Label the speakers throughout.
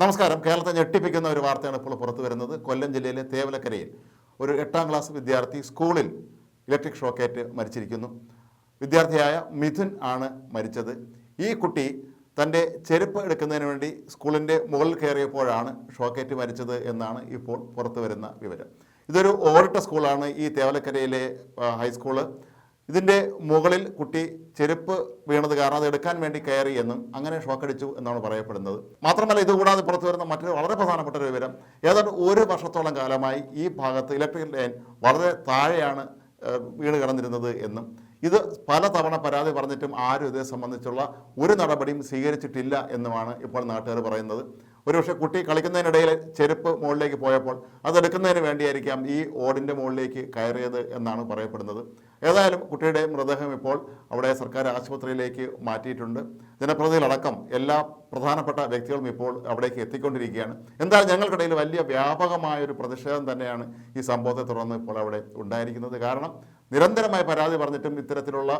Speaker 1: നമസ്കാരം കേരളത്തെ ഞെട്ടിപ്പിക്കുന്ന ഒരു വാർത്തയാണ് ഇപ്പോൾ പുറത്തു വരുന്നത് കൊല്ലം ജില്ലയിലെ തേവലക്കരയിൽ ഒരു എട്ടാം ക്ലാസ് വിദ്യാർത്ഥി സ്കൂളിൽ ഇലക്ട്രിക് ഷോക്കേറ്റ് മരിച്ചിരിക്കുന്നു വിദ്യാർത്ഥിയായ മിഥുൻ ആണ് മരിച്ചത് ഈ കുട്ടി തൻ്റെ ചെരുപ്പ് എടുക്കുന്നതിന് വേണ്ടി സ്കൂളിൻ്റെ മുകളിൽ കയറിയപ്പോഴാണ് ഷോക്കേറ്റ് മരിച്ചത് എന്നാണ് ഇപ്പോൾ പുറത്തു വരുന്ന വിവരം ഇതൊരു ഓരിട്ട സ്കൂളാണ് ഈ തേവലക്കരയിലെ ഹൈസ്കൂള് ഇതിൻ്റെ മുകളിൽ കുട്ടി ചെരുപ്പ് വീണത് കാരണം അത് എടുക്കാൻ വേണ്ടി കയറി എന്നും അങ്ങനെ ഷോക്കടിച്ചു എന്നാണ് പറയപ്പെടുന്നത് മാത്രമല്ല ഇതുകൂടാതെ പുറത്തു വരുന്ന മറ്റൊരു വളരെ പ്രധാനപ്പെട്ട ഒരു വിവരം ഏതാണ്ട് ഒരു വർഷത്തോളം കാലമായി ഈ ഭാഗത്ത് ഇലക്ട്രിക് ലൈൻ വളരെ താഴെയാണ് വീണ് കിടന്നിരുന്നത് എന്നും ഇത് പല തവണ പരാതി പറഞ്ഞിട്ടും ആരും ഇതേ സംബന്ധിച്ചുള്ള ഒരു നടപടിയും സ്വീകരിച്ചിട്ടില്ല എന്നുമാണ് ഇപ്പോൾ നാട്ടുകാർ പറയുന്നത് ഒരുപക്ഷെ കുട്ടി കളിക്കുന്നതിനിടയിൽ ചെരുപ്പ് മുകളിലേക്ക് പോയപ്പോൾ അതെടുക്കുന്നതിന് വേണ്ടിയായിരിക്കാം ഈ ഓടിൻ്റെ മുകളിലേക്ക് കയറിയത് എന്നാണ് പറയപ്പെടുന്നത് ഏതായാലും കുട്ടിയുടെ മൃതദേഹം ഇപ്പോൾ അവിടെ സർക്കാർ ആശുപത്രിയിലേക്ക് മാറ്റിയിട്ടുണ്ട് ജനപ്രതിനിധികളടക്കം എല്ലാ പ്രധാനപ്പെട്ട വ്യക്തികളും ഇപ്പോൾ അവിടേക്ക് എത്തിക്കൊണ്ടിരിക്കുകയാണ് എന്തായാലും ഞങ്ങൾക്കിടയിൽ വലിയ വ്യാപകമായ ഒരു പ്രതിഷേധം തന്നെയാണ് ഈ സംഭവത്തെ തുടർന്ന് ഇപ്പോൾ അവിടെ ഉണ്ടായിരിക്കുന്നത് കാരണം നിരന്തരമായ പരാതി പറഞ്ഞിട്ടും ഇത്തരത്തിലുള്ള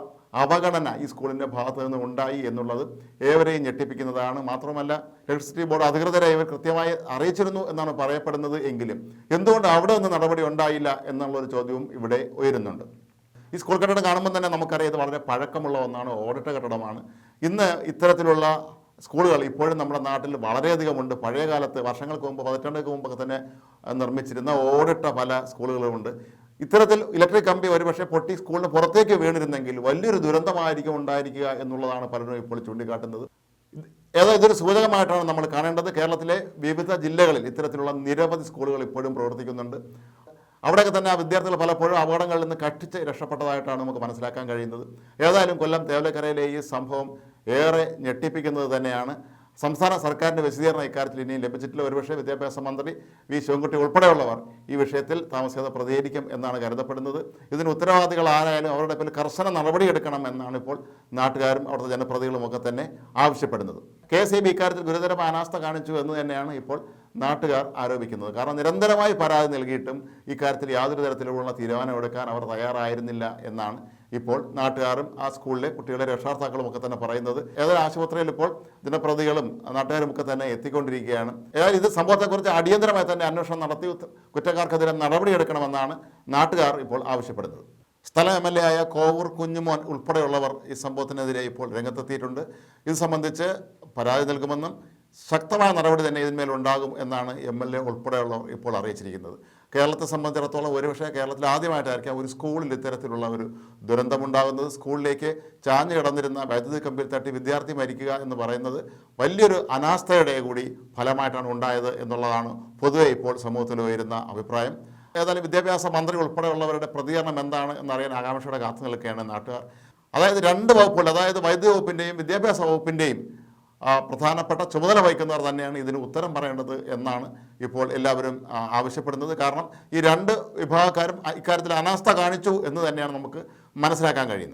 Speaker 1: അവഗണന ഈ സ്കൂളിൻ്റെ ഭാഗത്ത് നിന്ന് ഉണ്ടായി എന്നുള്ളത് ഏവരെയും ഞെട്ടിപ്പിക്കുന്നതാണ് മാത്രമല്ല ഇലക്ട്രിസിറ്റി ബോർഡ് അധികൃതരെ ഇവർ കൃത്യമായി അറിയിച്ചിരുന്നു എന്നാണ് പറയപ്പെടുന്നത് എങ്കിലും എന്തുകൊണ്ട് അവിടെ ഒന്നും നടപടി ഉണ്ടായില്ല എന്നുള്ളൊരു ചോദ്യവും ഇവിടെ ഉയരുന്നുണ്ട് ഈ സ്കൂൾ കെട്ടിടം കാണുമ്പോൾ തന്നെ നമുക്കറിയാം ഇത് വളരെ പഴക്കമുള്ള ഒന്നാണ് ഓടിട്ട കെട്ടിടമാണ് ഇന്ന് ഇത്തരത്തിലുള്ള സ്കൂളുകൾ ഇപ്പോഴും നമ്മുടെ നാട്ടിൽ ഉണ്ട് പഴയ കാലത്ത് വർഷങ്ങൾക്ക് മുമ്പ് പതിറ്റാണ്ടുകൾക്ക് മുമ്പൊക്കെ തന്നെ നിർമ്മിച്ചിരുന്ന ഓടിട്ട പല സ്കൂളുകളുമുണ്ട് ഇത്തരത്തിൽ ഇലക്ട്രിക് കമ്പി ഒരുപക്ഷെ പൊട്ടി സ്കൂളിന് പുറത്തേക്ക് വീണിരുന്നെങ്കിൽ വലിയൊരു ദുരന്തമായിരിക്കും ഉണ്ടായിരിക്കുക എന്നുള്ളതാണ് പലരും ഇപ്പോൾ ചൂണ്ടിക്കാട്ടുന്നത് ഏതോ ഇതൊരു സൂചകമായിട്ടാണ് നമ്മൾ കാണേണ്ടത് കേരളത്തിലെ വിവിധ ജില്ലകളിൽ ഇത്തരത്തിലുള്ള നിരവധി സ്കൂളുകൾ ഇപ്പോഴും പ്രവർത്തിക്കുന്നുണ്ട് അവിടെയൊക്കെ തന്നെ ആ വിദ്യാർത്ഥികൾ പലപ്പോഴും അപകടങ്ങളിൽ നിന്ന് കട്ടിച്ച് രക്ഷപ്പെട്ടതായിട്ടാണ് നമുക്ക് മനസ്സിലാക്കാൻ കഴിയുന്നത് ഏതായാലും കൊല്ലം തേവലക്കരയിലെ ഈ സംഭവം ഏറെ ഞെട്ടിപ്പിക്കുന്നത് തന്നെയാണ് സംസ്ഥാന സർക്കാരിൻ്റെ വിശദീകരണം ഇക്കാര്യത്തിൽ ഇനിയും ലഭിച്ചിട്ടില്ല ഒരുപക്ഷെ വിദ്യാഭ്യാസ മന്ത്രി വി ശിവൻകുട്ടി ഉൾപ്പെടെയുള്ളവർ ഈ വിഷയത്തിൽ താമസിയാതെ പ്രതികരിക്കും എന്നാണ് കരുതപ്പെടുന്നത് ഇതിന് ഉത്തരവാദികൾ ആരായാലും അവരുടെ പേരിൽ കർശന എടുക്കണം എന്നാണ് ഇപ്പോൾ നാട്ടുകാരും അവിടുത്തെ ജനപ്രതികളും ഒക്കെ തന്നെ ആവശ്യപ്പെടുന്നത് കെ എസ് ഐ ബി ഇക്കാര്യത്തിൽ ഗുരുതരമായ അനാസ്ഥ കാണിച്ചു എന്ന് തന്നെയാണ് ഇപ്പോൾ നാട്ടുകാർ ആരോപിക്കുന്നത് കാരണം നിരന്തരമായി പരാതി നൽകിയിട്ടും ഇക്കാര്യത്തിൽ യാതൊരു തരത്തിലുള്ള തീരുമാനമെടുക്കാൻ അവർ തയ്യാറായിരുന്നില്ല എന്നാണ് ഇപ്പോൾ നാട്ടുകാരും ആ സ്കൂളിലെ കുട്ടികളുടെ രക്ഷാർത്താക്കളും ഒക്കെ തന്നെ പറയുന്നത് ഏതൊരു ആശുപത്രിയിൽ ഇപ്പോൾ ദിനപ്രതികളും നാട്ടുകാരും ഒക്കെ തന്നെ എത്തിക്കൊണ്ടിരിക്കുകയാണ് ഏതായാലും ഇത് സംഭവത്തെക്കുറിച്ച് അടിയന്തരമായി തന്നെ അന്വേഷണം നടത്തി കുറ്റക്കാർക്കെതിരെ നടപടിയെടുക്കണമെന്നാണ് നാട്ടുകാർ ഇപ്പോൾ ആവശ്യപ്പെടുന്നത് സ്ഥലം എം എൽ എ ആയ കോവൂർ കുഞ്ഞുമോൻ ഉൾപ്പെടെയുള്ളവർ ഈ സംഭവത്തിനെതിരെ ഇപ്പോൾ രംഗത്തെത്തിയിട്ടുണ്ട് ഇത് സംബന്ധിച്ച് പരാതി നൽകുമെന്നും ശക്തമായ നടപടി തന്നെ ഇതിന്മേലുണ്ടാകും ഉണ്ടാകും എന്നാണ് എം എൽ എ ഉൾപ്പെടെയുള്ള ഇപ്പോൾ അറിയിച്ചിരിക്കുന്നത് കേരളത്തെ സംബന്ധിച്ചിടത്തോളം ഒരുപക്ഷെ കേരളത്തിൽ ആദ്യമായിട്ടായിരിക്കാം ഒരു സ്കൂളിൽ ഇത്തരത്തിലുള്ള ഒരു ദുരന്തമുണ്ടാകുന്നത് സ്കൂളിലേക്ക് ചാഞ്ഞു കിടന്നിരുന്ന വൈദ്യുതി കമ്പിൽ തട്ടി വിദ്യാർത്ഥി മരിക്കുക എന്ന് പറയുന്നത് വലിയൊരു അനാസ്ഥയുടെ കൂടി ഫലമായിട്ടാണ് ഉണ്ടായത് എന്നുള്ളതാണ് പൊതുവെ ഇപ്പോൾ സമൂഹത്തിൽ ഉയരുന്ന അഭിപ്രായം ഏതായാലും വിദ്യാഭ്യാസ മന്ത്രി ഉൾപ്പെടെയുള്ളവരുടെ പ്രതികരണം എന്താണ് എന്നറിയാൻ ആകാംക്ഷയുടെ കാത്തു നിൽക്കുകയാണ് നാട്ടുകാർ അതായത് രണ്ട് വകുപ്പുകൾ അതായത് വൈദ്യുതി വകുപ്പിൻ്റെയും വിദ്യാഭ്യാസ വകുപ്പിൻ്റെയും പ്രധാനപ്പെട്ട ചുമതല വഹിക്കുന്നവർ തന്നെയാണ് ഇതിന് ഉത്തരം പറയേണ്ടത് എന്നാണ് ഇപ്പോൾ എല്ലാവരും ആവശ്യപ്പെടുന്നത് കാരണം ഈ രണ്ട് വിഭാഗക്കാരും ഇക്കാര്യത്തിൽ അനാസ്ഥ കാണിച്ചു എന്ന് തന്നെയാണ് നമുക്ക് മനസ്സിലാക്കാൻ കഴിയുന്നത്